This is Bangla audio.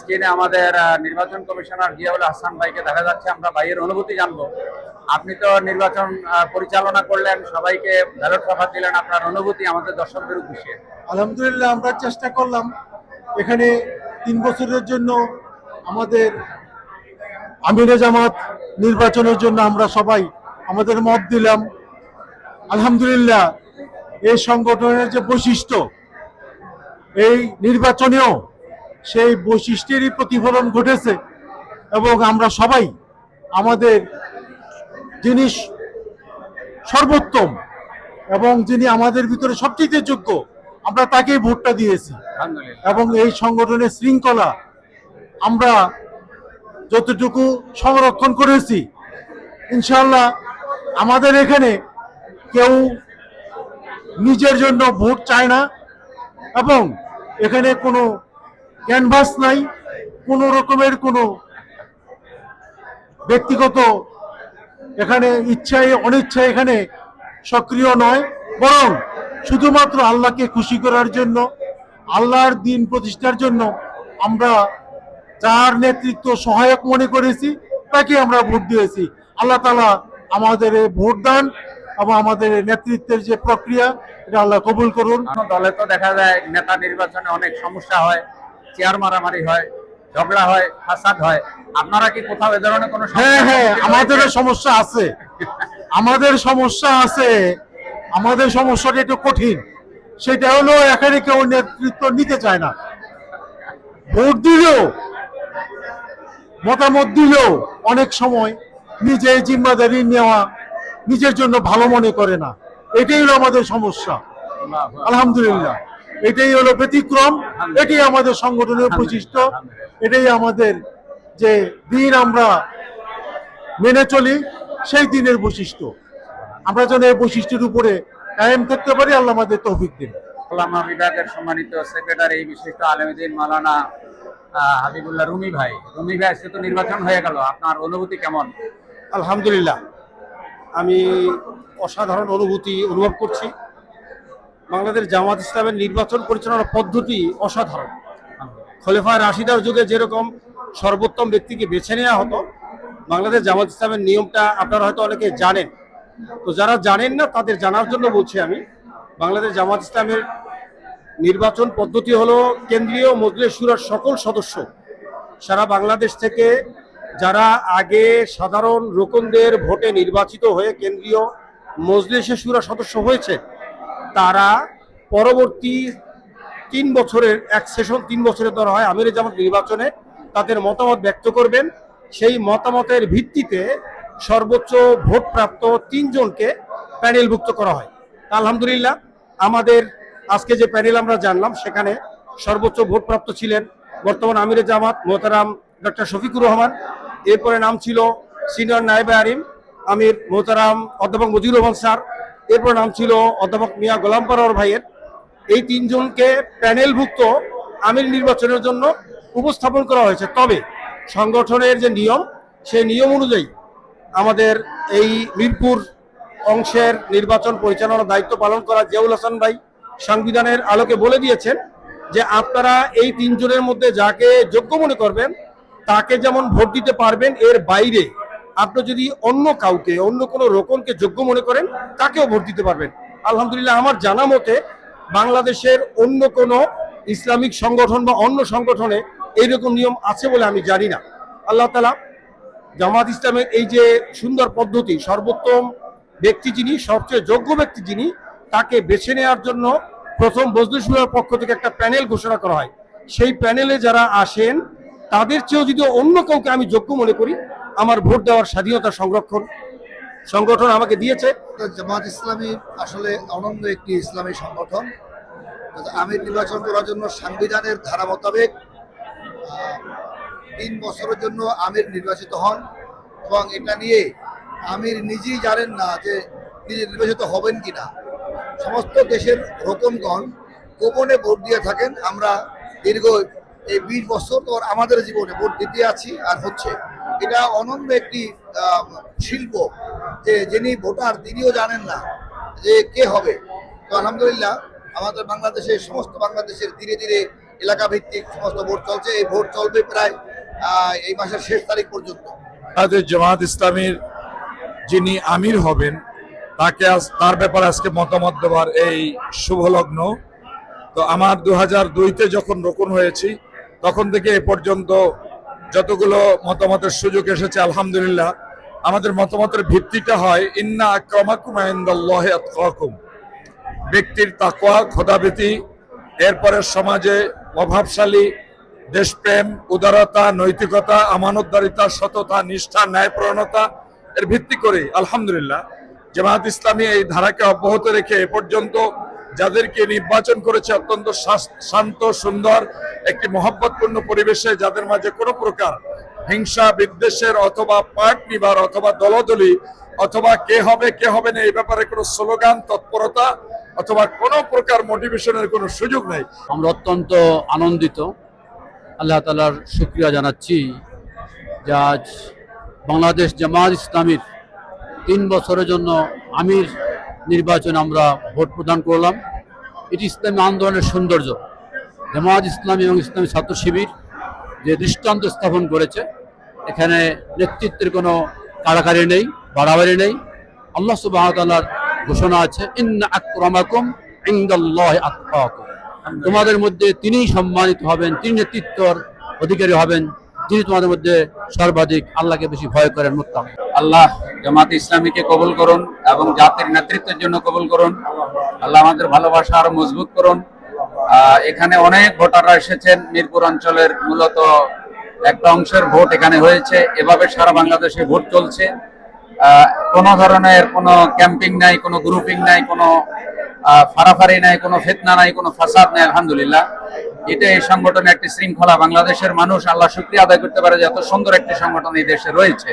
স্ক্রিনে আমাদের নির্বাচন কমিশনার জিয়াউল হাসান ভাইকে দেখা যাচ্ছে, আমরা ভাইয়ের অনুভূতি জানব। আপনি তো নির্বাচন পরিচালনা করলেন, সবাইকে ব্যালট পেপার দিলেন, আপনার অনুভূতি আমাদের দর্শকদের উদ্দেশ্যে আলহামদুলিল্লাহ, আমরা চেষ্টা করলাম। এখানে তিন বছরের জন্য আমাদের আমিরে জামাত নির্বাচনের জন্য আমরা সবাই আমাদের মত দিলাম। আলহামদুলিল্লাহ, এই সংগঠনের যে বৈশিষ্ট্য, এই নির্বাচনেও সেই বৈশিষ্ট্যেরই প্রতিফলন ঘটেছে এবং আমরা সবাই আমাদের জিনিস সর্বোত্তম এবং যিনি আমাদের ভিতরে সবচেয়ে যোগ্য আমরা তাকেই ভোটটা দিয়েছি। এবং এই সংগঠনের শৃঙ্খলা আমরা যতটুকু সংরক্ষণ করেছি ইনশাল্লাহ আমাদের এখানে কেউ নিজের জন্য ভোট চায় না এবং এখানে কোনো ক্যানভাস নাই, কোনো রকমের কোনো ব্যক্তিগত এখানে ইচ্ছায়, অনিচ্ছায় এখানে সক্রিয় নয়, বরং শুধুমাত্র আল্লাহকে খুশি করার জন্য, আল্লাহর দিন প্রতিষ্ঠার জন্য আমরা যার নেতৃত্ব সহায়ক মনে করেছি, তাকে আমরা ভোট দিয়েছি। আল্লাহ তালা আমাদের ভোট দান এবং আমাদের নেতৃত্বের যে প্রক্রিয়া, এটা আল্লাহ কবুল করুন। দলে তো দেখা যায়, নেতা নির্বাচনে অনেক সমস্যা হয়। চেয়ার মারামারি হয় ঝগড়া হয় ফাসাদ হয়। আপনারা কি কোথাও এ ধরনের কোনো হ্যাঁ হ্যাঁ করেছেন? সমস্যা আছে। আমাদের সমস্যা আছে। আমাদের সমস্যাটা একটু কঠিন। সেটা হলো এখানে কেউ নেতৃত্ব নিতে চায় না। ভোট দিলেও মতামত দিলেও অনেক সময় নিজে জিম্মাদারি নেওয়া নিজের জন্য ভালো মনে করে না। এটাই হলো আমাদের সমস্যা। আলহামদুলিল্লাহ। এটাই হলো ব্যতিক্রম এটাই আমাদের সংগঠনের বৈশিষ্ট্য এটাই আমাদের যে দিন আমরা মেনে চলি সেই দিনের বৈশিষ্ট্য। আমরা যেন এই বৈশিষ্ট্যের উপরে কায়েম থাকতে পারি আল্লাহ আমাদের তৌফিক দিন। আল্লামা বিভাগের সম্মানিত সেক্রেটারি বিশিষ্ট আলমদিন মালানা হাবিবুল্লাহ রুমি ভাই। রুমি ভাই সে তো নির্বাচন হয়ে গেল আপনার অনুভূতি কেমন? আলহামদুলিল্লাহ আমি অসাধারণ অনুভূতি অনুভব করছি। বাংলাদেশ জামাত ইসলামের নির্বাচন পরিচালনার পদ্ধতি অসাধারণ। খলিফা রাশিদার যুগে যেরকম সর্বোত্তম ব্যক্তিকে বেছে নেওয়া হতো, বাংলাদেশ জামাত ইসলামের নিয়মটা আপনারা হয়তো অনেকে জানেন। তো যারা জানেন না, তাদের জানার জন্য বলছি আমি, বাংলাদেশ জামাত ইসলামের নির্বাচন পদ্ধতি হলো কেন্দ্রীয় মজলিস সুরার সকল সদস্য। সারা বাংলাদেশ থেকে যারা আগে সাধারণ রোকনদের ভোটে নির্বাচিত হয়ে কেন্দ্রীয় মজলিসে সুরা সদস্য হয়েছে তারা পরবর্তী তিন বছরের, এক সেশন তিন বছরের ধরা হয় আমির জামাত নির্বাচনে, তাদের মতামত ব্যক্ত করবেন। সেই মতামতের ভিত্তিতে সর্বোচ্চ ভোটপ্রাপ্ত তিনজনকে প্যানেলভুক্ত করা হয়। আলহামদুলিল্লাহ, আমাদের আজকে যে প্যানেল আমরা জানলাম, সেখানে সর্বোচ্চ ভোটপ্রাপ্ত ছিলেন বর্তমান আমিরে জামাত মোহতারাম ডক্টর শফিকুর রহমান, এরপরে নাম ছিল সিনিয়র নায়েবে আরিম আমির মোহতারাম অধ্যাপক মজিবুর রহমান স্যার এরপর নাম ছিল অধ্যাপক মিয়া গোলাম পারওয়ার ভাইয়ের। এই তিনজনকে প্যানেলভুক্ত আমির নির্বাচনের জন্য উপস্থাপন করা হয়েছে। তবে সংগঠনের যে নিয়ম, সেই নিয়ম অনুযায়ী আমাদের এই মিরপুর অংশের নির্বাচন পরিচালনার দায়িত্ব পালন করা জিয়াউল হাসান ভাই সংবিধানের আলোকে বলে দিয়েছেন যে আপনারা এই তিনজনের মধ্যে যাকে যোগ্য মনে করবেন, তাকে যেমন ভোট দিতে পারবেন এর বাইরে আপনি যদি অন্য কাউকে, অন্য কোনো রোকনকে যোগ্য মনে করেন, তাকেও ভোট দিতে পারবেন। আলহামদুলিল্লাহ, আমার জানা মতে বাংলাদেশের অন্য কোনো ইসলামিক সংগঠন বা অন্য সংগঠনে এইরকম নিয়ম আছে বলে আমি জানি না। আল্লাহ তালা জামাত ইসলামের এই যে সুন্দর পদ্ধতি, সর্বোত্তম ব্যক্তি যিনি, সবচেয়ে যোগ্য ব্যক্তি যিনি, তাকে বেছে নেওয়ার জন্য প্রথম বজলুসুলের পক্ষ থেকে একটা প্যানেল ঘোষণা করা হয়। সেই প্যানেলে যারা আসেন, তাদের চেয়েও যদি অন্য কাউকে আমি যোগ্য মনে করি আমার ভোট দেওয়ার স্বাধীনতা সংরক্ষণ সংগঠন আমাকে দিয়েছে। জামাত ইসলামী আসলে অনন্য একটি ইসলামী সংগঠন। আমির নির্বাচন করার জন্য সাংবিধানের ধারা মোতাবেক তিন বছরের জন্য আমির নির্বাচিত হন এবং এটা নিয়ে আমির নিজেই জানেন না যে নিজে নির্বাচিত হবেন কি না সমস্ত দেশের রকমগণ গোপনে ভোট দিয়ে থাকেন। আমরা দীর্ঘ এই বিশ বছর তো আমাদের জীবনে ভোট দিতে আছি আর হচ্ছে। এটা অনন্য একটি শিল্প যে যিনি ভোটার তিনিও জানেন না যে কে হবে। তো আলহামদুলিল্লাহ, আমাদের বাংলাদেশের সমস্ত বাংলাদেশের ধীরে ধীরে এলাকা ভিত্তিক সমস্ত ভোট চলছে। এই ভোট চলবে প্রায় এই মাসের শেষ তারিখ পর্যন্ত। আমাদের জামাত ইসলামীর যিনি আমির হবেন, তাকে আজ- তার ব্যাপারে আজকে মতামত দেওয়ার এই শুভ লগ্ন তো আমার দু হাজার দুইতে যখন রোপণ হয়েছি, তখন থেকে এ পর্যন্ত যতগুলো মতামতের সুযোগ এসেছে, আলহামদুলিল্লাহ। আমাদের মতামতের ভিত্তিটা হয়, ইন্না আক্রমাকুম আইন্দাল্লাহি ব্যক্তির তাকওয়া খোদাবীতি এরপরে সমাজে প্রভাবশালী দেশপ্রেম, উদারতা, নৈতিকতা, আমানতদারিতা, সততা, নিষ্ঠা ন্যায়প্রণতা এর ভিত্তি করে আলহামদুলিল্লাহ। জামায়াত ইসলামী এই ধারাকে অব্যাহত রেখে এ পর্যন্ত যাদেরকে নির্বাচন করেছে অত্যন্ত শান্ত, সুন্দর, একটি মহব্বতপূর্ণ পরিবেশে, যাদের মাঝে কোনো প্রকার হিংসা, বিদ্বেষের অথবা পাট নিবার অথবা দলদলি অথবা কে হবে কে হবে না, এই ব্যাপারে কোনো স্লোগান, তৎপরতা অথবা কোনো প্রকার মোটিভেশনের কোনো সুযোগ নেই। আমরা অত্যন্ত আনন্দিত। আল্লাহ তালার শুক্রিয়া জানাচ্ছি যে আজ বাংলাদেশ জামাত ইসলামীর তিন বছরের জন্য আমির নির্বাচনে আমরা ভোট প্রদান করলাম। এটি ইসলামী আন্দোলনের সৌন্দর্য। জামাত ইসলামী এবং ইসলামী ছাত্র শিবির যে দৃষ্টান্ত স্থাপন করেছে, এখানে নেতৃত্বের কোনো কারাকারি নেই, বাড়াবাড়ি নেই। আল্লাহ সুবাহ তাআলার ঘোষণা আছে তোমাদের মধ্যে তিনিই সম্মানিত হবেন তিনি নেতৃত্বর অধিকারী হবেন। যিনি তোমাদের মধ্যে সর্বাধিক আল্লাহকে বেশি ভয় করেন, মুত্তাক। আল্লাহ জামাত ইসলামীকে কবুল করুন এবং জাতির নেতৃত্বের জন্য কবুল করুন। আল্লাহ আমাদের ভালোবাসা আরও মজবুত করুন। এখানে অনেক ভোটাররা এসেছেন। মিরপুর অঞ্চলের মূলত একটা অংশের ভোট এখানে হয়েছে। এভাবে সারা বাংলাদেশে ভোট চলছে। কোনো ধরনের কোনো ক্যাম্পিং নাই, কোনো গ্রুপিং নাই, কোনো ফারাফারি নাই, কোনো ফেতনা নাই, কোনো ফাসাদ নাই, আলহামদুলিল্লাহ। এটা এই সংগঠনের একটি শৃঙ্খলা। বাংলাদেশের মানুষ আল্লাহ শুক্রিয়া আদায় করতে পারে যে এত সুন্দর একটি সংগঠন এই দেশে রয়েছে।